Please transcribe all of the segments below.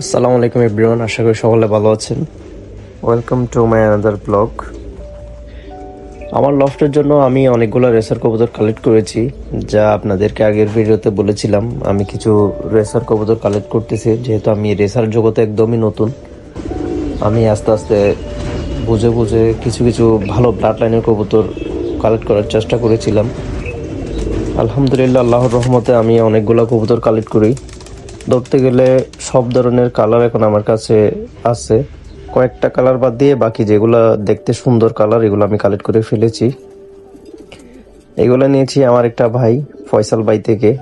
আসসালামু আলাইকুম এভরিওয়ান আশা করি সকলে ভালো আছেন। Welcome to my another blog আমার লফটের জন্য আমি অনেকগুলো রেসার কবুতর কালেক্ট করেছি যা আপনাদেরকে আগের ভিডিওতে বলেছিলাম আমি কিছু রেসার কবুতর কালেক্ট করতেছি যেহেতু আমি রেসার জগতে একদমই নতুন। আমি আস্তে আস্তে বুঝে বুঝে কিছু কিছু ভালো ব্লাড লাইনের কবুতর কালেক্ট করার চেষ্টা করেছিলাম। আলহামদুলিল্লাহ আল্লাহর রহমতে আমি অনেকগুলো কবুতর কালেক্ট করি। ধরতে গেলে সব ধরনের কালার এখন আমার কাছে আছে। কয়েকটা কালার বাদ দিয়ে বাকি যেগুলো দেখতে সুন্দর কালার এগুলো আমি কালেক্ট করে ফেলেছি। এগুলো নিয়েছি আমার একটা ভাই, ফয়সাল ভাই থেকে।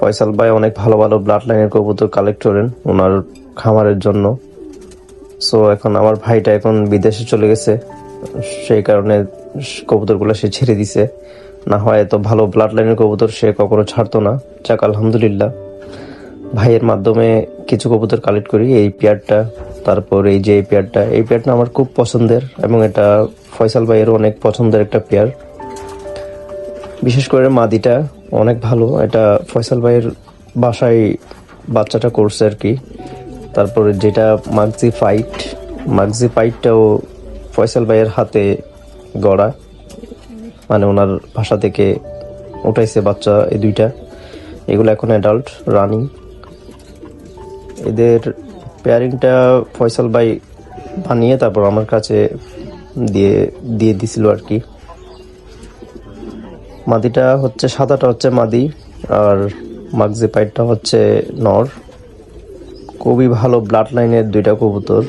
ফয়সাল ভাই অনেক ভালো ভালো ব্লাড লাইনের কবুতর কালেক্ট করেন, ওনার খামারের জন্য। সো এখন আমার ভাইটা এখন বিদেশে চলে গেছে। সেই কারণে কবুতরগুলো সে ছেড়ে দিছে। না হয় এত ভালো ব্লাড লাইনের কবুতর সে কখনো ছাড়তো না। যাক, আলহামদুলিল্লাহ। ভাইয়ের মাধ্যমে কিছু কবুতর কালেক্ট করি, এই পেয়ারটা, তারপর এই যে এই পেয়ারটা এই পেয়ারটা আমার খুব পছন্দের এবং এটা ফয়সাল ভাইয়েরও অনেক পছন্দের একটা পেয়ার। বিশেষ করে মাদিটা অনেক ভালো, এটা ফয়সাল ভাইয়ের বাসায় বাচ্চাটা করছে আর কি। তারপরে যেটা মাগজি ফাইট মাগজি ফাইটটাও ফয়সাল ভাইয়ের হাতে গড়া মানে ওনার ভাষা থেকে উঠাইছে বাচ্চা এই দুইটা। এগুলো এখন অ্যাডাল্ট রানিং এদের পেয়ারিংটা ফয়সাল ভাই বানিয়ে তারপর আমার কাছে দিয়ে দিয়ে দিছিল আর কি। মাদিটা হচ্ছে, সাদাটা হচ্ছে মাদি আর মাগজি পাইটটা হচ্ছে নর। খুবই ভালো ব্লাড লাইনের দুইটা কবুতর।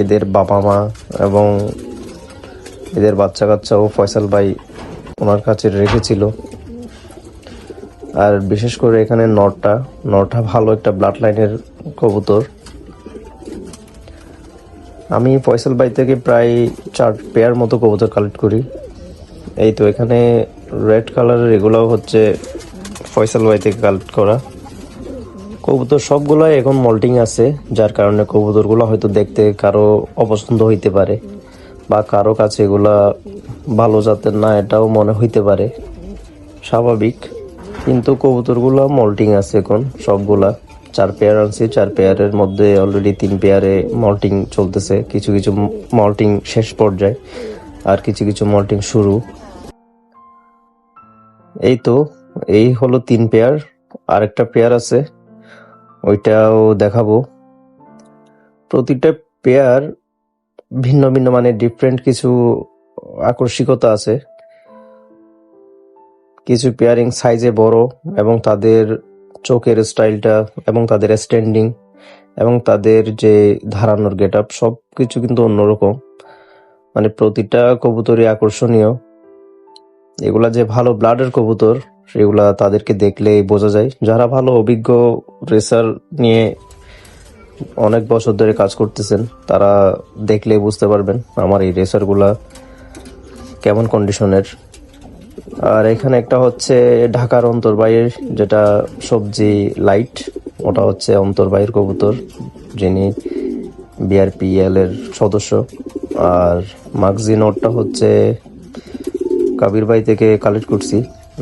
এদের বাবা মা এবং এদের বাচ্চা কাচ্চাও ফয়সাল ভাই ওনার কাছে রেখেছিল। আর বিশেষ করে এখানে নরটা নরটা ভালো একটা ব্লাড লাইনের কবুতর। আমি ফয়সাল ভাই থেকে প্রায় চার পেয়ার মতো কবুতর কালেক্ট করি। এই তো এখানে রেড কালারের এগুলোও হচ্ছে ফয়সাল ভাই থেকে কালেক্ট করা। কবুতর সবগুলোই এখন মল্টিং আছে, যার কারণে কবুতরগুলো হয়তো দেখতে কারও অপছন্দ হইতে পারে বা কারও কাছে এগুলা ভালো জাতের না, এটাও মনে হইতে পারে। স্বাভাবিক। কিন্তু কবুতরগুলো মল্টিং আছে এখন, সবগুলা। চার পেয়ার আনছি, চার পেয়ারের মধ্যে অলরেডি তিন পেয়ারে মল্টিং চলতেছে। কিছু কিছু মল্টিং শেষ পর্যায়ে, আর কিছু কিছু মল্টিং শুরু। এই তো, এই হলো তিন পেয়ার আরেকটা পেয়ার আছে, ওইটাও দেখাবো। প্রতিটা পেয়ার ভিন্ন ভিন্ন মানে ডিফারেন্ট কিছু আকর্ষিকতা আছে। কিছু পেয়ারিং সাইজে বড় এবং তাদের চোখের স্টাইলটা এবং তাদের স্ট্যান্ডিং এবং তাদের যে ধারানোর গেট আপ সব কিছু কিন্তু অন্যরকম। মানে প্রতিটা কবুতরই আকর্ষণীয়। এগুলা যে ভালো ব্লাডের কবুতর, সেগুলা তাদেরকে দেখলেই বোঝা যায়। যারা ভালো অভিজ্ঞ রেসার নিয়ে অনেক বছর ধরে কাজ করতেছেন, তারা দেখলেই বুঝতে পারবেন আমার এই রেসারগুলা কেমন কন্ডিশনের আর এখানে একটা হচ্ছে ঢাকার অন্তর্বাইয়ের যেটা সবজি লাইট, ওটা হচ্ছে অন্তর্বাইয়ের কবুতর, যিনি বিআরপিএল এর সদস্য। আর মাগজি নোটটা হচ্ছে কাবির ভাই থেকে কালেক্ট করছি।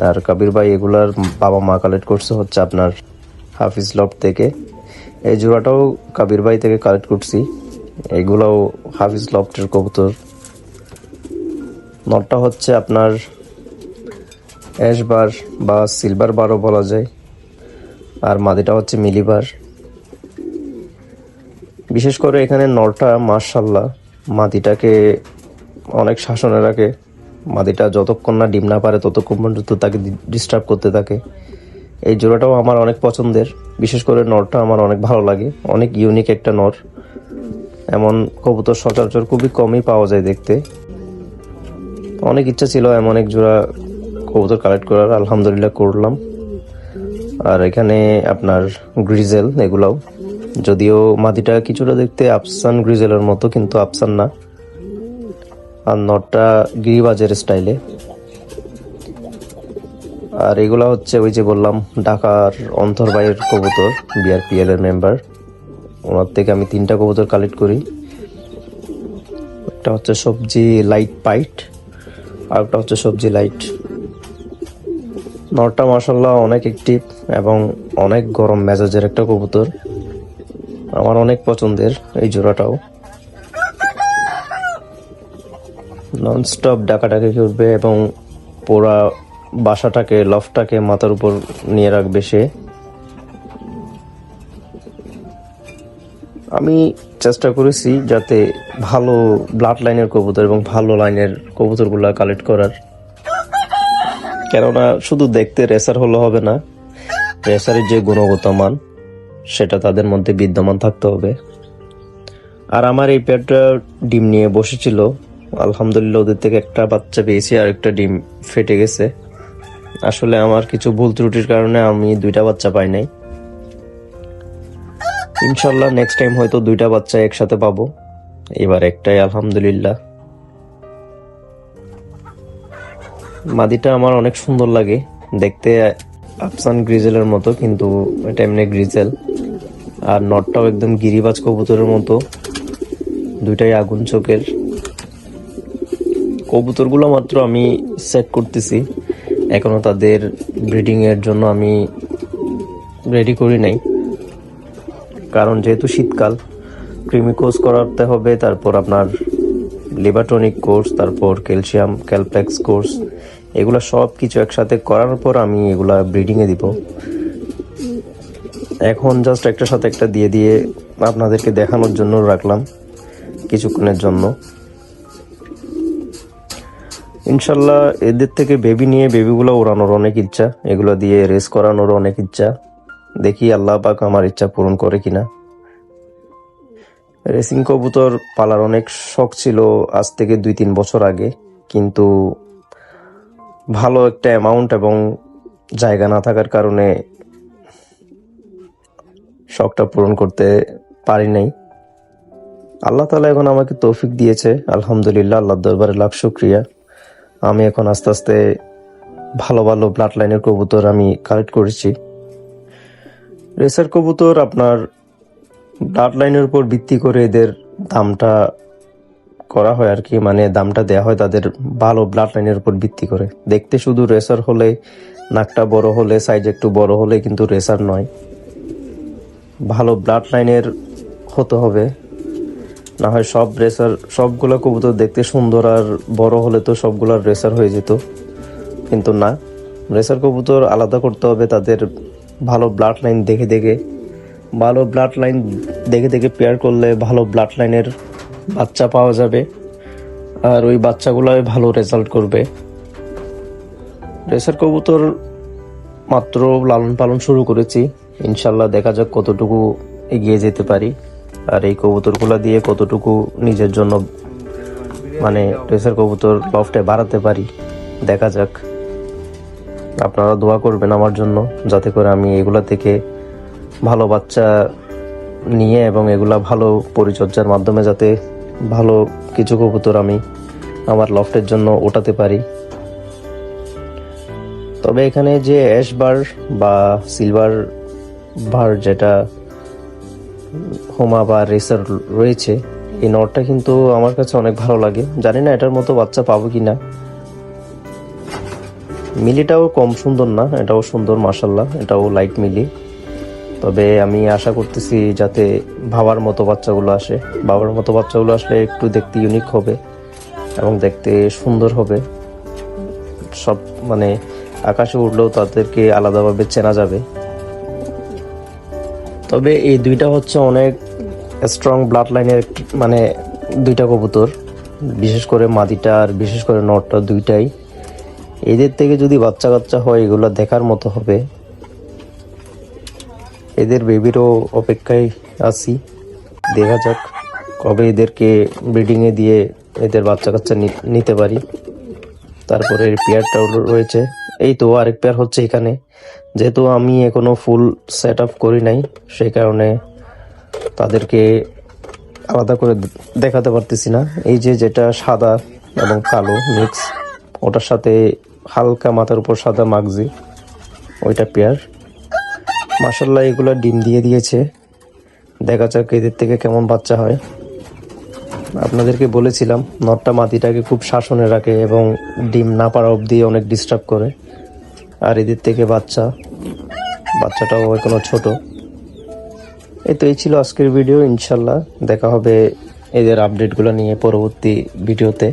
আর কাবির ভাই এগুলার বাবা মা কালেক্ট করছে হচ্ছে আপনার হাফিজ লফট থেকে। এই জোড়াটাও কাবির ভাই থেকে কালেক্ট করছি। এগুলাও হাফিজ লফটের কবুতর। নটটা হচ্ছে আপনার অ্যাশবার বা সিলভার বারও বলা যায়। আর মাদিটা হচ্ছে মিলিবার। বিশেষ করে এখানে নলটা মার্শাল্লাহ মাদিটাকে অনেক শাসনে রাখে মাদিটা যতক্ষণ না ডিম না পারে ততক্ষণ পর্যন্ত তাকে ডিস্টার্ব করতে থাকে। এই জোড়াটাও আমার অনেক পছন্দের। বিশেষ করে নরটা আমার অনেক ভালো লাগে। অনেক ইউনিক একটা নর এমন কবুতর সচরাচর খুবই কমই পাওয়া যায় দেখতে। অনেক ইচ্ছা ছিল এমন এক জোড়া কবুতর কালেক্ট করার আলহামদুলিল্লাহ করলাম। আর এখানে আপনার গ্রিজেল এগুলাও। যদিও মাদিটা কিছুটা দেখতে আফসান গ্রিজেলের মতো, কিন্তু আফসান না। আর নটটা গিরিবাজের স্টাইলে আর এগুলা হচ্ছে ওই যে বললাম, ঢাকার অন্তর্বাইয়ের কবুতর বিআরপিএল এর মেম্বার ওনার থেকে আমি তিনটা কবুতর কালেক্ট করি। একটা হচ্ছে সবজি লাইট পাইট আর একটা হচ্ছে সবজি লাইট নরটা মাসাল্লাহ অনেক একটিভ এবং অনেক গরম মেজাজের একটা কবুতর। আমার অনেক পছন্দের এই জোড়াটাও। ননস্টপ ডাকাডাকি করবে এবং পুরা বাসাটাকে লফটাকে মাথার উপর নিয়ে রাখবে সে। আমি চেষ্টা করেছি যাতে ভালো ব্লাড লাইনের কবুতর এবং ভালো লাইনের কবুতরগুলা কালেক্ট করার। কেননা শুধু দেখতে রেসার হলে হবে না, রেসারের যে গুণগত মান, সেটা তাদের মধ্যে বিদ্যমান থাকতে হবে। আর আমার এই পেয়ারটা ডিম নিয়ে বসেছিল, আলহামদুলিল্লাহ ওদের থেকে একটা বাচ্চা পেয়েছি, আর একটা ডিম ফেটে গেছে। আসলে আমার কিছু ভুল ত্রুটির কারণে আমি দুইটা বাচ্চা পাই নাই। ইনশাল্লাহ নেক্সট টাইম হয়তো দুইটা বাচ্চা একসাথে পাবো। এবার একটাই আলহামদুলিল্লাহ। মাদিটা আমার অনেক সুন্দর লাগে। দেখতে আফসান গ্রিজেলের মতো, কিন্তু এটা এমনি গ্রিজেল। আর নটটাও একদম গিরিবাজ কবুতরের মতো। দুইটাই আগুন চোখের। কবুতরগুলো মাত্র আমি সেট করতেছি। এখনও তাদের ব্রিডিং এর জন্য আমি রেডি করি নাই। কারণ যেহেতু শীতকাল ক্রিমি কোর্স করাতে হবে, তারপর আপনার লিভারটনিক কোর্স, তারপর ক্যালসিয়াম, ক্যালপ্লেক্স কোর্স এগুলো সব কিছু একসাথে করার পর আমি এগুলা ব্রিডিংয়ে দিব। এখন জাস্ট একটার সাথে একটা দিয়ে দিয়ে আপনাদেরকে দেখানোর জন্য রাখলাম কিছুক্ষণের জন্য। ইনশাল্লাহ এদের থেকে বেবি নিয়ে বেবিগুলো ওড়ানোর অনেক ইচ্ছা, এগুলো দিয়ে রেস করানোর অনেক ইচ্ছা। দেখি আল্লাহ পাক আমার ইচ্ছা পূরণ করে কিনা। রেসিং কবুতর পালার অনেক শখ ছিল আজ থেকে দুই তিন বছর আগে, কিন্তু ভালো একটা অ্যামাউন্ট এবং জায়গা না থাকার কারণে শখটা পূরণ করতে পারি নাই। আল্লাহ তালা এখন আমাকে তৌফিক দিয়েছে, আলহামদুলিল্লাহ আল্লাহ দরবারে লাখ শুক্রিয়া। আমি এখন আস্তে আস্তে ভালো ভালো ব্লাড লাইনের কবুতর আমি কালেক্ট করেছি। রেসার কবুতর আপনার ব্লাড লাইনের উপর ভিত্তি করে এদের দামটা করা হয় আর কি মানে দামটা দেয়া হয় তাদের ভালো ব্লাড লাইনের উপর ভিত্তি করে। দেখতে শুধু রেসার হলে, নাকটা বড় হলে সাইজ একটু বড় হলে কিন্তু রেসার নয়। ভালো ব্লাড লাইনের হতে হবে। না হয় সব রেসার সবগুলো কবুতর দেখতে সুন্দর আর বড় হলে তো সবগুলার রেসার হয়ে যেত। কিন্তু না রেসার কবুতর আলাদা করতে হবে তাদের ভালো ব্লাড লাইন দেখে দেখে। ভালো ব্লাড লাইন দেখে দেখে পেয়ার করলে ভালো ব্লাড লাইনের বাচ্চা পাওয়া যাবে। আর ওই বাচ্চাগুলোই ভালো রেজাল্ট করবে। রেসার কবুতর মাত্র লালন পালন শুরু করেছি। ইনশাল্লাহ দেখা যাক কতটুকু এগিয়ে যেতে পারি। আর এই কবুতরগুলো দিয়ে কতটুকু নিজের জন্য মানে রেসার কবুতর লফটে বাড়াতে পারি, দেখা যাক। আপনারা দোয়া করবেন আমার জন্য, যাতে করে আমি এগুলা থেকে ভালো বাচ্চা নিয়ে এবং এগুলা ভালো পরিচর্যার মাধ্যমে যাতে ভালো কিছু কবুতর আমি আমার লফটের জন্য ওঠাতে পারি। তবে এখানে যে অ্যাশ বার বা সিলভার বার যেটা হোমা বা রেসার রয়েছে, এই নটটা কিন্তু আমার কাছে অনেক ভালো লাগে। জানি না এটার মতো বাচ্চা পাবো কি না মিলিটাও কম সুন্দর না, এটাও সুন্দর মাসাল্লাহ এটাও লাইট মিলি। তবে আমি আশা করতেছি যাতে ভাবার মতো বাচ্চাগুলো আসে। বাবার মতো বাচ্চাগুলো আসলে একটু দেখতে ইউনিক হবে এবং দেখতে সুন্দর হবে। সব মানে আকাশে উঠলেও তাদেরকে আলাদাভাবে চেনা যাবে। তবে এই দুইটা হচ্ছে অনেক স্ট্রং ব্লাড লাইনের মানে দুইটা কবুতর। বিশেষ করে মাদিটা আর বিশেষ করে নটটা দুইটাই। এদের থেকে যদি বাচ্চা কাচ্চা হয়, এগুলো দেখার মতো হবে। এদের বেবিরও অপেক্ষায় আছি। দেখা যাক কবে এদেরকে ব্রিডিংয়ে দিয়ে এদের বাচ্চা কাচ্চা নিতে পারি। তারপরে পেয়ারটাও রয়েছে। এই তো আরেক পেয়ার হচ্ছে এখানে। যেহেতু আমি এখনও ফুল সেট আপ করি নাই সেই কারণে তাদেরকে আলাদা করে দেখাতে পারতেছি না। এই যে যেটা সাদা এবং কালো মিক্স ওটার সাথে হালকা মাথার উপর সাদা মাগজি, ওইটা পেয়ার মাসাল্লাহ এগুলো ডিম দিয়ে দিয়েছে। দেখা যাক এদের থেকে কেমন বাচ্চা হয়। আপনাদেরকে বলেছিলাম, নটটা মাটিটাকে খুব শাসনে রাখে এবং ডিম না পারা অবধি অনেক ডিস্টার্ব করে। আর এদের থেকে বাচ্চা, বাচ্চাটাও এখনও ছোট। এই তো এই ছিল আজকের ভিডিও ইনশাল্লাহ দেখা হবে এদের আপডেটগুলো নিয়ে পরবর্তী ভিডিওতে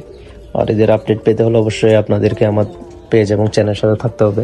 আর এদের আপডেট পেতে হলে অবশ্যই আপনাদেরকে আমার পেজ এবং চ্যানেলের সাথে থাকতে হবে।